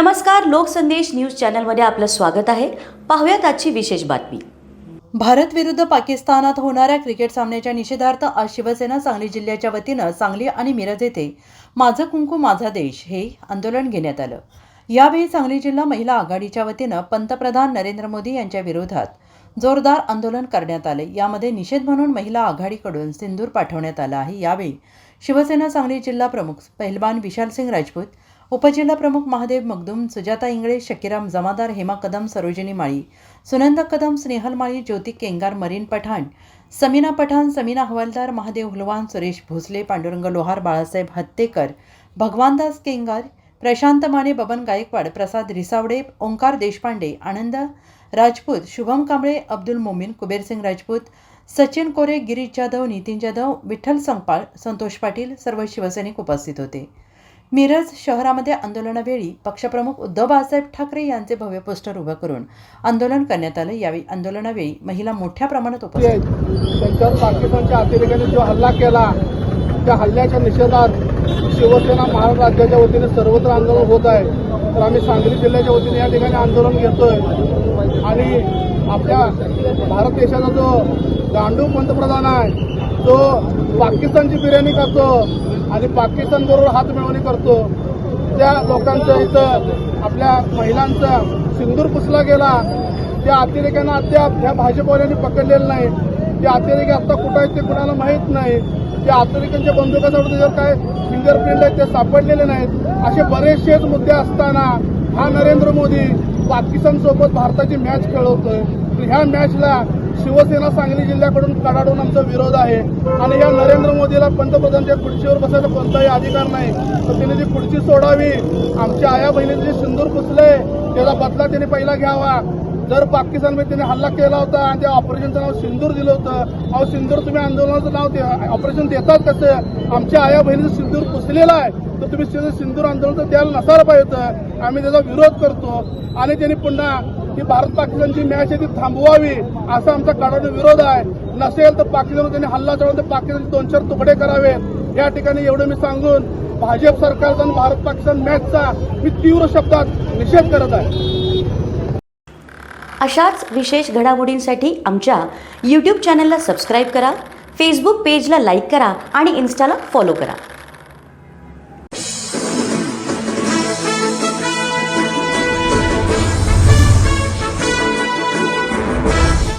नमस्कार लोकसंदेश न्यूज चॅनलमध्ये आपलं स्वागत आहे. पाहूयात आजची विशेष बातमी. भारत विरुद्ध पाकिस्तानात होणाऱ्या क्रिकेट सामन्याच्या निषेधार्थ आज शिवसेना सांगली जिल्ह्याच्या वतीनं सांगली आणि मिरज येथे माझं कुंकू माझा देश हे आंदोलन घेण्यात आलं. यावेळी सांगली जिल्हा महिला आघाडीच्या वतीनं पंतप्रधान नरेंद्र मोदी यांच्या विरोधात जोरदार आंदोलन करण्यात आले. यामध्ये निषेध म्हणून महिला आघाडीकडून सिंदूर पाठवण्यात आला आहे. यावेळी शिवसेना सांगली जिल्हा प्रमुख पहिलवान विशालसिंग राजपूत उपजिल्हा प्रमुख महादेव मगदूम सुजाता इंगळे शकीराम जमादार हेमा कदम सरोजिनी माळी सुनंदा कदम स्नेहल माळी ज्योती केंगार मरीन पठाण समीना पठाण समीना हवालदार महादेव हुलवान सुरेश भोसले पांडुरंग लोहार बाळासाहेब हत्तेकर भगवानदास केंगार प्रशांत माने बबन गायकवाड प्रसाद रिसावडे ओंकार देशपांडे आनंद राजपूत शुभम कांबळे अब्दुल मोमीन कुबेरसिंग राजपूत सचिन कोरे गिरीश जाधव नितीन जाधव विठ्ठल संगपाळ संतोष पाटील सर्व शिवसैनिक उपस्थित होते. मिरज शहरामध्ये आंदोलनावेळी पक्षप्रमुख उद्धव बाळासाहेब ठाकरे यांचे भव्य पोस्टर उभं करून आंदोलन करण्यात आलं. यावेळी आंदोलनावेळी महिला मोठ्या प्रमाणात उपस्थित आहेत त्यांच्यावर पाकिस्तानच्या अतिरेक्याने जो हल्ला केला त्या हल्ल्याच्या निषेधात शिवसेना महाराष्ट्र राज्याच्या वतीने सर्वत्र आंदोलन होत आहे. तर आम्ही सांगली जिल्ह्याच्या वतीने या ठिकाणी आंदोलन घेतोय. आणि आपल्या भारत देशाचा जो गांडू पंतप्रधान आहे तो पाकिस्तानची बिर्याणी करतो आणि पाकिस्तान बरोबर हात मिळवणी करतो. त्या लोकांचं इथं आपल्या महिलांचा सिंदूर पुसला गेला. त्या अतिरेक्यांना अद्याप ह्या भाजपवाल्यांनी पकडलेलं नाही. ते अतिरेकी आत्ता कुठं आहेत ते कुणाला माहीत नाही. त्या अतिरेक्यांच्या बंदुकाजवळ त्याच्यावर काय फिंगरप्रिंट आहेत ते सापडलेले नाहीत. असे बरेचसेच मुद्दे असताना हा नरेंद्र मोदी पाकिस्तानसोबत भारताची मॅच खेळवतोय. तर ह्या मॅचला शिवसेना सांगली जिल्ह्याकडून कडाडून आमचा विरोध आहे. आणि या नरेंद्र मोदीला पंतप्रधानच्या खुर्चीवर बसायचा कोणताही अधिकार नाही. तर तिने ती खुर्ची सोडावी आमच्या आया बहिणीचे जे सिंदूर पुसले त्याचा बदला त्याने पहिला घ्यावा. जर पाकिस्तानमध्ये त्याने हल्ला केला होता आणि त्या ऑपरेशनचं नाव सिंदूर दिलं होतं अहो सिंदूर तुम्ही आंदोलनाचं नाव दे ऑपरेशन देतात कसं? आमच्या आया बहिणीचं सिंदूर पुसलेलं आहे. तर तुम्ही सिंदूर आंदोलन द्यायला नसायला पाहिजे होतं. आम्ही त्याचा विरोध करतो. आणि त्यांनी पुन्हा ही भारत पाकिस्तानची मॅच आहे ती थांबवावी असा आमचा काढाचा विरोध आहे. नसेल तर पाकिस्तान त्यांनी हल्ला चढवून तर पाकिस्तानचे दोन चार तुकडे करावे या ठिकाणी एवढं मी सांगून भाजप सरकारचा आणि भारत पाकिस्तान मॅचचा मी तीव्र शब्दात निषेध करत आहे. अशाच विशेष घडामोडींसाठी आमच्या यूट्यूब चॅनलला सबस्क्राईब करा फेसबुक पेजला लाईक करा आणि इन्स्टाला फॉलो करा.